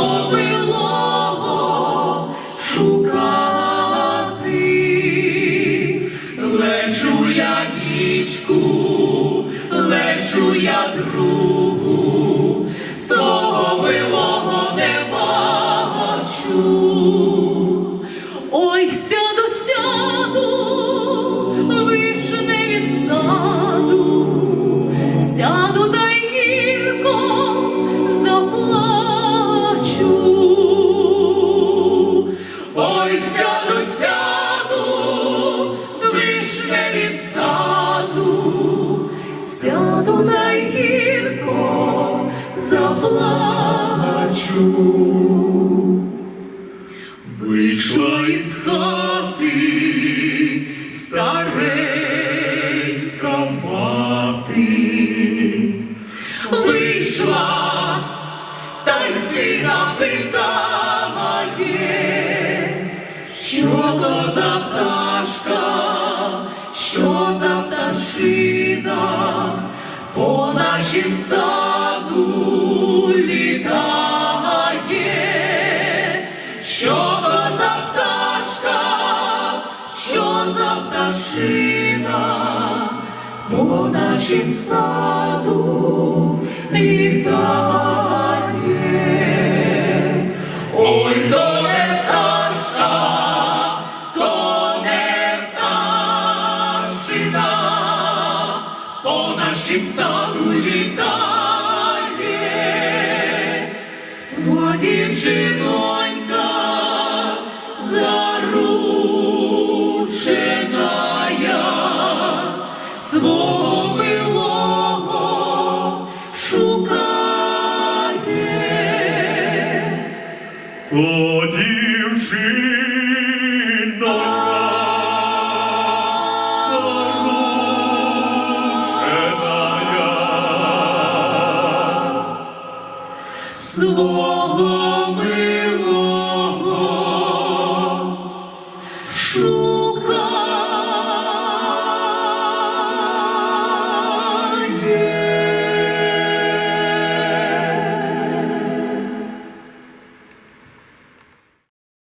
свого милого шукати, лечу я нічку, лечу я другу, свого не бачу. Ой, сяду, сяду, вишне від саду, сяду та гірко заплачу. Вийшла із хати що за пташина по нашім саду літає. Що то за пташка, що за пташина по нашім саду літає. По нашім саду літає. Бо дівчинонька зарученая свого милого шукає. То дівчина Слово ми.